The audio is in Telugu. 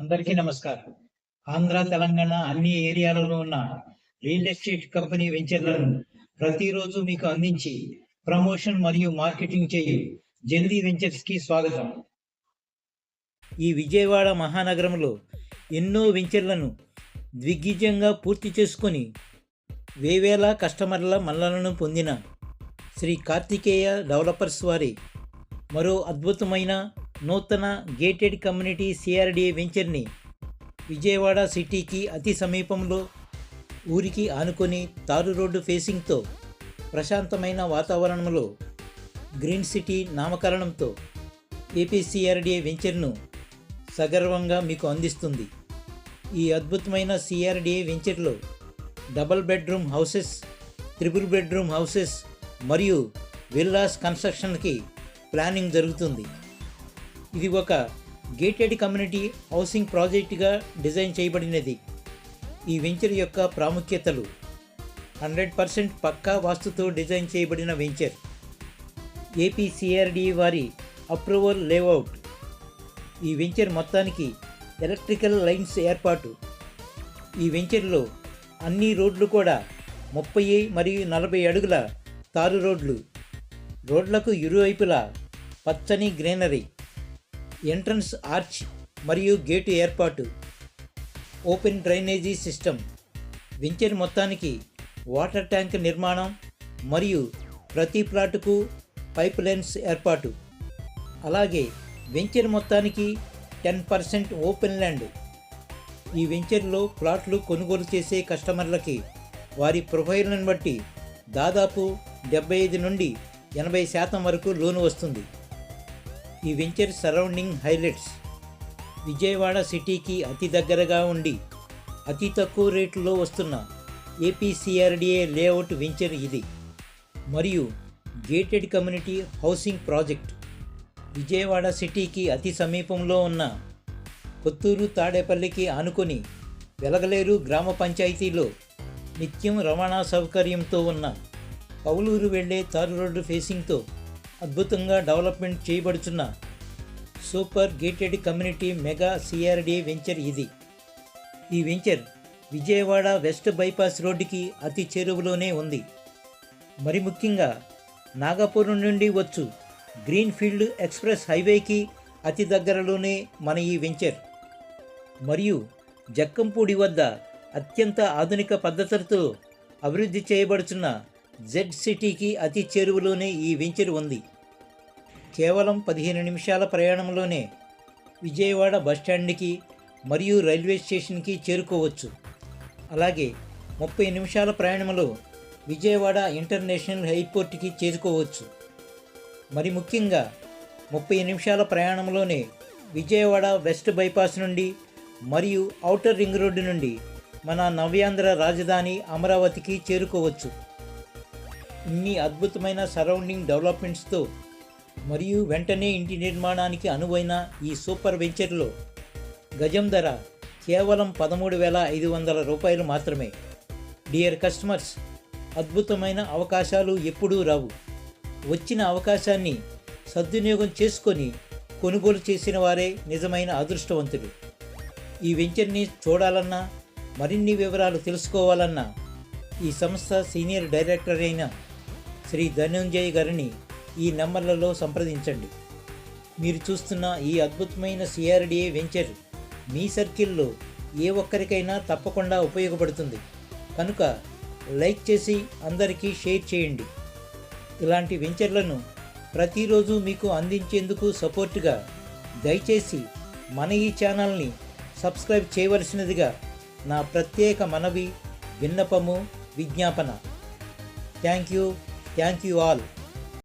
అందరికీ నమస్కారం. ఆంధ్ర తెలంగాణ అన్ని ఏరియాలలో ఉన్న రియల్ ఎస్టేట్ కంపెనీ వెంచర్లను ప్రతిరోజు మీకు అందించి ప్రమోషన్ మరియు మార్కెటింగ్ చేయు జల్దీ వెంచర్స్కి స్వాగతం. ఈ విజయవాడ మహానగరంలో ఎన్నో వెంచర్లను దిగ్విజయంగా పూర్తి చేసుకొని వేవేల కస్టమర్ల మన్నలను పొందిన శ్రీ కార్తికేయ డెవలపర్స్ వారి మరో అద్భుతమైన నూతన గేటెడ్ కమ్యూనిటీ సిఆర్డిఏ వెంచర్ని విజయవాడ సిటీకి అతి సమీపంలో ఊరికి ఆనుకొని తారు రోడ్డు ఫేసింగ్తో ప్రశాంతమైన వాతావరణంలో గ్రీన్ సిటీ నామకరణంతో ఏపీసీఆర్డీఏ వెంచర్ను సగర్వంగా మీకు అందిస్తుంది. ఈ అద్భుతమైన సిఆర్డీఏ వెంచర్లో double bedroom houses triple bedroom houses మరియు విల్లాస్ కన్స్ట్రక్షన్కి ప్లానింగ్ జరుగుతుంది. ఇది ఒక గేటెడ్ కమ్యూనిటీ హౌసింగ్ ప్రాజెక్టుగా డిజైన్ చేయబడినది. ఈ వెంచర్ యొక్క ప్రాముఖ్యతలు హండ్రెడ్ పర్సెంట్ పక్కా వాస్తుతో డిజైన్ చేయబడిన వెంచర్ ఏపీసీఆర్డీ వారి అప్రూవల్ లేఅవుట్ ఈ వెంచర్ మొత్తానికి ఎలక్ట్రికల్ లైన్స్ ఏర్పాటు. ఈ వెంచర్లో అన్ని రోడ్లు కూడా ముప్పై మరియు నలభై అడుగుల తారు రోడ్లు. రోడ్లకు ఇరువైపులా పచ్చని గ్రీనరీ. ఎంట్రన్స్ ఆర్చ్ మరియు గేటు ఏర్పాటు. Open drainage system. వెంచర్ మొత్తానికి వాటర్ ట్యాంక్ నిర్మాణం మరియు ప్రతి ప్లాటుకు పైప్ లైన్స్ ఏర్పాటు. అలాగే వెంచర్ మొత్తానికి టెన్ పర్సెంట్ ఓపెన్ ల్యాండ్. ఈ వెంచర్లో ప్లాట్లు కొనుగోలు చేసే కస్టమర్లకి వారి ప్రొఫైల్ని బట్టి దాదాపు డెబ్బై ఐదు నుండి ఎనభై శాతం వరకు లోను వస్తుంది. ఈ వెంచర్ సరౌండింగ్ హైలైట్స్. విజయవాడ సిటీకి అతి దగ్గరగా ఉండి అతి తక్కువ రేట్లో వస్తున్న ఏపీసీఆర్డీఏ లేఅవుట్ వెంచర్ ఇది. మరియు gated community housing project. Vijayawada సిటీకి అతి సమీపంలో ఉన్న కొత్తూరు తాడేపల్లికి ఆనుకొని వెలగలేరు గ్రామ పంచాయతీలో నిత్యం రవాణా సౌకర్యంతో ఉన్న పౌలూరు వెళ్ళే తారు రోడ్డు ఫేసింగ్తో అద్భుతంగా development చేయబడుచున్న super gated community mega CRD venture ఇది. ఈ వెంచర్ విజయవాడ వెస్ట్ బైపాస్ రోడ్డుకి అతి చేరువలోనే ఉంది. మరి ముఖ్యంగా నాగపురం నుండి వచ్చు గ్రీన్ఫీల్డ్ ఎక్స్ప్రెస్ హైవేకి అతి దగ్గరలోనే మన ఈ వెంచర్. మరియు జక్కంపూడి వద్ద అత్యంత ఆధునిక పద్ధతులతో అభివృద్ధి చేయబడుచున్న జెడ్ సిటీకి అతి చేరువలోనే ఈ వెంచర్ ఉంది. కేవలం పదిహేను నిమిషాల ప్రయాణంలోనే విజయవాడ బస్టాండ్కి మరియు రైల్వే స్టేషన్కి చేరుకోవచ్చు. అలాగే ముప్పై నిమిషాల ప్రయాణంలో విజయవాడ ఇంటర్నేషనల్ ఎయిర్పోర్ట్కి చేరుకోవచ్చు. మరి ముఖ్యంగా ముప్పై నిమిషాల ప్రయాణంలోనే విజయవాడ వెస్ట్ బైపాస్ నుండి మరియు ఔటర్ రింగ్ రోడ్డు నుండి మన నవ్యాంధ్ర రాజధాని అమరావతికి చేరుకోవచ్చు. ఇన్ని అద్భుతమైన సరౌండింగ్ డెవలప్మెంట్స్తో మరియు వెంటనే ఇంటి నిర్మాణానికి అనువైన ఈ సూపర్ వెంచర్లో గజం ధర కేవలం పదమూడు వేల ఐదు వందల రూపాయలు మాత్రమే. డియర్ కస్టమర్స్ అద్భుతమైన అవకాశాలు ఎప్పుడూ రావు. వచ్చిన అవకాశాన్ని సద్వినియోగం చేసుకొని కొనుగోలు చేసిన వారే నిజమైన అదృష్టవంతులు. ఈ వెంచర్ని చూడాలన్నా మరిన్ని వివరాలు తెలుసుకోవాలన్నా ఈ సంస్థ సీనియర్ డైరెక్టర్ అయిన శ్రీ ధనంజయ్ గారిని ఈ నెంబర్లలో సంప్రదించండి. మీరు చూస్తున్న ఈ అద్భుతమైన సిఆర్డిఏ వెంచర్ మీ సర్కిల్లో ఏ ఒక్కరికైనా తప్పకుండా ఉపయోగపడుతుంది. కనుక లైక్ చేసి అందరికీ షేర్ చేయండి. ఇలాంటి వెంచర్లను ప్రతిరోజు మీకు అందించేందుకు సపోర్టుగా దయచేసి మన ఈ ఛానల్ని సబ్స్క్రైబ్ చేయవలసినదిగా నా ప్రత్యేక మనవి విన్నపము విజ్ఞాపన. Thank you. Thank you all